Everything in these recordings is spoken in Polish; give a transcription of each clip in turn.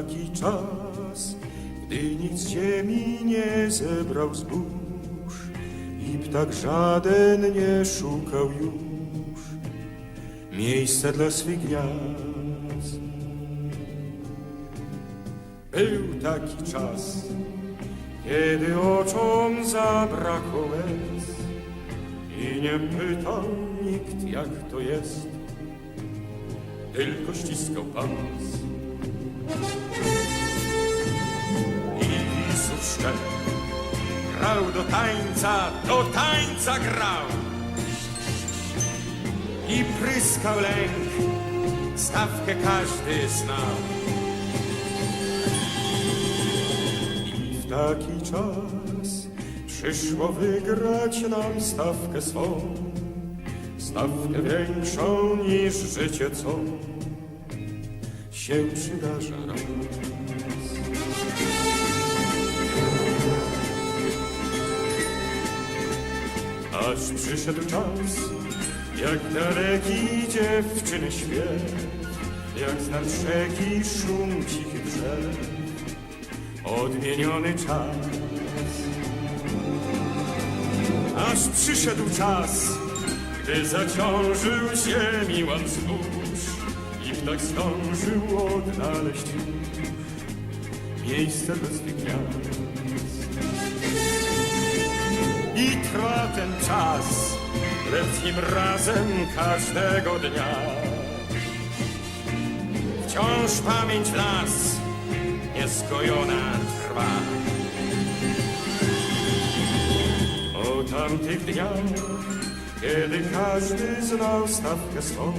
Taki czas, gdy nic ziemi nie zebrał zbóż i ptak żaden nie szukał już miejsca dla swych gniazd. Był taki czas, kiedy oczom zabrakło łez i nie pytał nikt jak to jest, tylko ściskał pas. I Jezus szczep grał do tańca, do tańca grał. I pryskał lęk, stawkę każdy znał. I w taki czas przyszło wygrać nam stawkę swą, stawkę większą niż życie, co się przydarza raz. Aż przyszedł czas, jak daleki dziewczyny śpiew, jak z nad rzeki szum cichy drzew, odmieniony czas. Aż przyszedł czas, gdy zaciążył ziemi łańcuch i ptak zdążył odnaleźć miejsce swych gniazd. I trwa ten czas, lecz z nim razem każdego dnia. Wciąż pamięć nas nieskojona trwa. O tamtych dniach, kiedy każdy znał stawkę swą,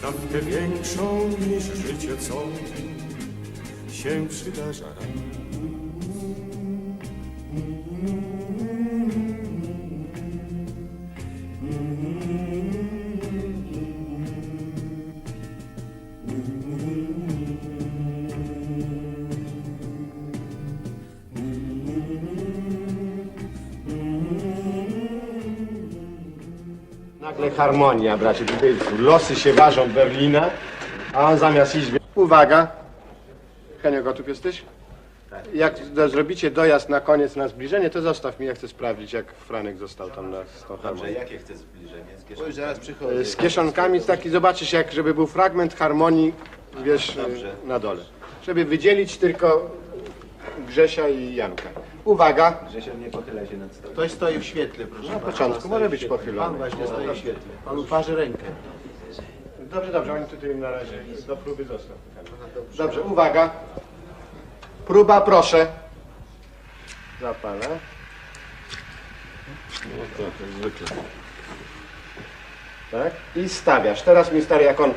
stawkę większą niż życie, co się przydarza Nagle harmonia, bracie tubylcu. Losy się ważą Berlina, a on zamiast iść... Uwaga! Henio, gotów jesteś? Jak do, zrobicie dojazd na koniec na zbliżenie, to zostaw mi, ja chcę sprawdzić, jak Franek został tam na z tą harmonią. Jakie chcesz zbliżenie? Z kieszeni? Oj, zaraz przychodzę. Z kieszonkami taki, zobaczysz, jak żeby był fragment harmonii, wiesz, Dobrze. na dole. Żeby wydzielić tylko Grzesia i Janka. Uwaga! Grzesio, nie pochylaj się nad stołem. Ktoś stoi w świetle, proszę Na pana. początku może być Pan pochylony. właśnie stoi w świetle. Pan uparzy rękę. Dobrze, dobrze, oni tutaj na razie do próby został. Dobrze, uwaga. Próba, proszę. Zapalę. Tak? I stawiasz. Teraz mi stary, jak on...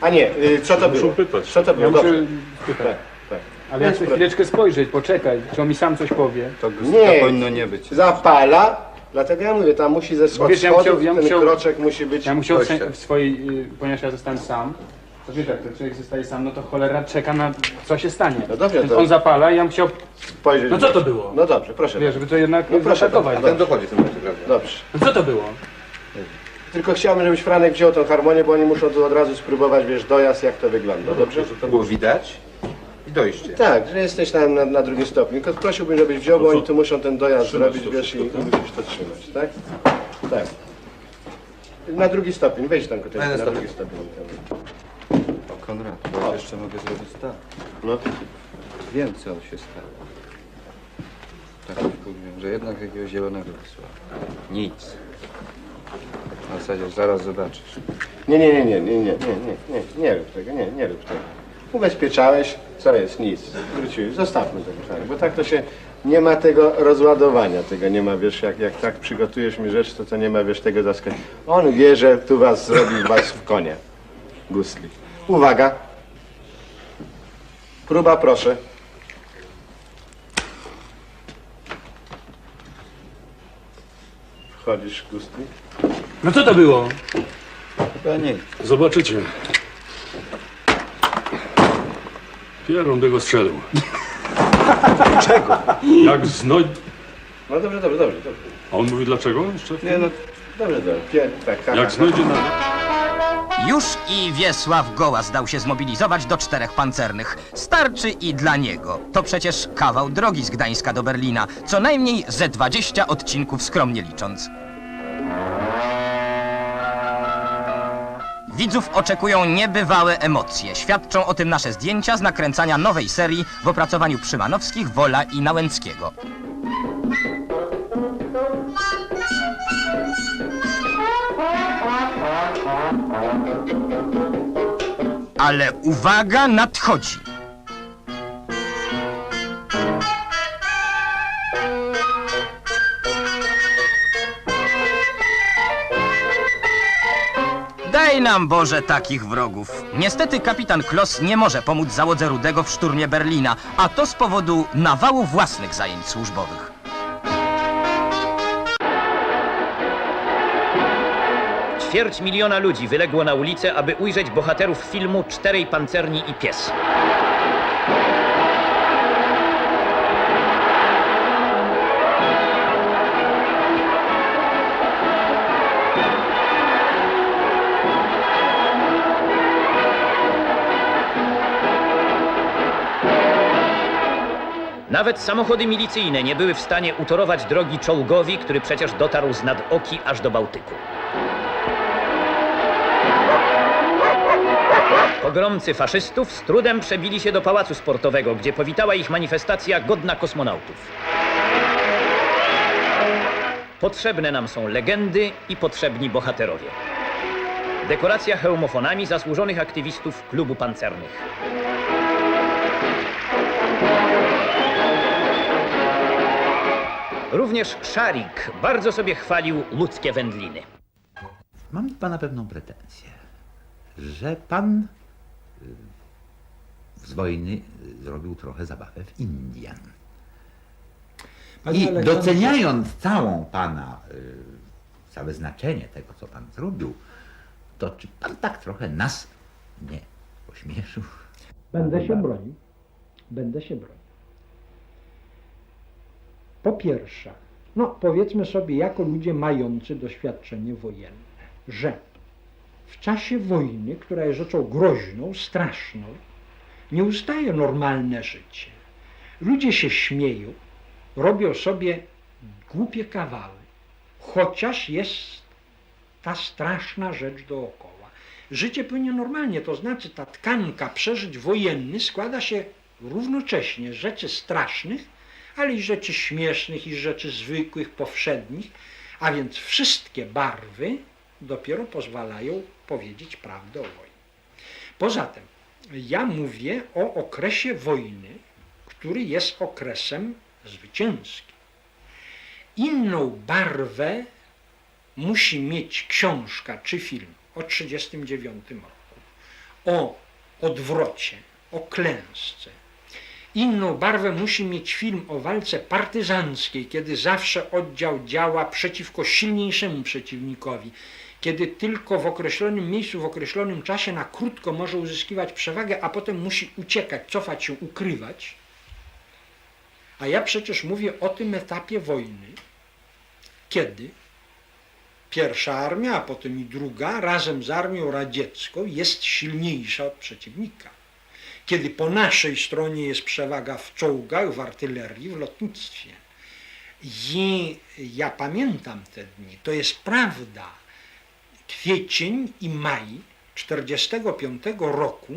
A nie, y, co to było? Co to było? Ja muszę Dobrze. tak. Ale ja chcę chwileczkę spojrzeć, poczekaj, czy on mi sam coś powie. To, Nie. to powinno nie być. Zapala, dlatego ja mówię, tam musi ze wiesz, ja musiał- ja ten musiał- kroczek musi być... Ja musiał se- w swojej, y, ponieważ ja zostałem sam, to wiesz jak to człowiek zostaje sam, no to cholera czeka na co się stanie. No dobrze, Więc to- on zapala i ja musiał, spojrzeć. no co to było? No dobrze, proszę. Wiesz, żeby to jednak No proszę zaatakować. bardzo. dochodzi w tym momencie, prawda? Dobrze. No co to było? Tylko chciałbym, żebyś Franek wziął tą harmonię, bo oni muszą tu od razu spróbować, wiesz, dojazd, jak to wygląda, dobrze? To było widać dojście. Tak, że jesteś tam na, na drugim stopniu. Tylko prosiłbym, żebyś wziął, bo oni tu muszą ten dojazd zrobić, wiesz, i, i musisz to trzymać, tak? Tak. Na drugi stopień, wejdź tam, Kotek, Na na drugi stopień. O, Konrad, bo jeszcze mogę zrobić tak. No, Wiem, co się stało. Tak już powiem, że jednak jakiegoś zielonego wysłał. Nic. Na zasadzie zaraz zobaczysz. nie, nie, nie, nie, nie, nie, nie, nie, nie, nie rób tego, nie, nie rób tego. Ubezpieczałeś, co jest, nic. Wróciłeś, zostawmy tego, tak, bo tak to się, nie ma tego rozładowania, tego nie ma, wiesz, jak, jak tak przygotujesz mi rzecz, to to nie ma, wiesz, tego zaskoczenia. On wie, że tu was zrobi was w konia. Gusli. Uwaga. Próba, proszę. Wchodzisz, Gustli. No co to było? Chyba nie. Zobaczycie. Pieron by go strzelił. Czego? Jak znoj... No dobrze, dobrze, dobrze, dobrze. A on mówi dlaczego jeszcze? Nie no, Dobrze, dobrze. Tak, tak, Jak tak. znajdzie na... Już i Wiesław Goła zdał się zmobilizować do czterech pancernych. Starczy i dla niego. To przecież kawał drogi z Gdańska do Berlina. Co najmniej ze 20 odcinków skromnie licząc. Widzów oczekują niebywałe emocje. Świadczą o tym nasze zdjęcia z nakręcania nowej serii w opracowaniu Przymanowskich, Wola i Nałęckiego. Ale uwaga, nadchodzi. Daj nam Boże takich wrogów. Niestety kapitan Kloss nie może pomóc załodze Rudego w szturmie Berlina, a to z powodu nawału własnych zajęć służbowych. Ćwierć miliona ludzi wyległo na ulicę, aby ujrzeć bohaterów filmu Czterej Pancerni i Pies. Nawet samochody milicyjne nie były w stanie utorować drogi czołgowi, który przecież dotarł z nad Oki aż do Bałtyku. Pogromcy faszystów z trudem przebili się do pałacu sportowego, gdzie powitała ich manifestacja godna kosmonautów. Potrzebne nam są legendy i potrzebni bohaterowie. Dekoracja hełmofonami zasłużonych aktywistów klubu pancernych. Również Szarik bardzo sobie chwalił ludzkie wędliny. Mam do pana pewną pretensję, że pan y, z wojny y, zrobił trochę zabawę w Indian. I doceniając całą pana, y, całe znaczenie tego, co pan zrobił, to czy pan tak trochę nas nie ośmieszył? Będę się bronił. Będę się bronił. Po pierwsze, no powiedzmy sobie jako ludzie mający doświadczenie wojenne, że w czasie wojny, która jest rzeczą groźną, straszną, nie ustaje normalne życie. Ludzie się śmieją, robią sobie głupie kawały, chociaż jest ta straszna rzecz dookoła. Życie płynie normalnie, to znaczy ta tkanka przeżyć wojenny składa się równocześnie z rzeczy strasznych, ale i rzeczy śmiesznych, i rzeczy zwykłych, powszednich, a więc wszystkie barwy dopiero pozwalają powiedzieć prawdę o wojnie. Poza tym, ja mówię o okresie wojny, który jest okresem zwycięskim. Inną barwę musi mieć książka czy film o 1939 roku, o odwrocie, o klęsce. Inną barwę musi mieć film o walce partyzanckiej, kiedy zawsze oddział działa przeciwko silniejszemu przeciwnikowi, kiedy tylko w określonym miejscu, w określonym czasie na krótko może uzyskiwać przewagę, a potem musi uciekać, cofać się, ukrywać. A ja przecież mówię o tym etapie wojny, kiedy pierwsza armia, a potem i druga, razem z armią radziecką jest silniejsza od przeciwnika. Kiedy po naszej stronie jest przewaga w czołgach, w artylerii, w lotnictwie. I ja pamiętam te dni, to jest prawda. Kwiecień i maj 1945 roku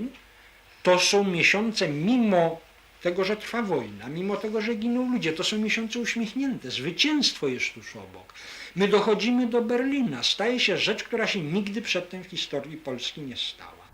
to są miesiące mimo tego, że trwa wojna, mimo tego, że giną ludzie, to są miesiące uśmiechnięte, zwycięstwo jest tuż obok. My dochodzimy do Berlina, staje się rzecz, która się nigdy przedtem w historii Polski nie stała.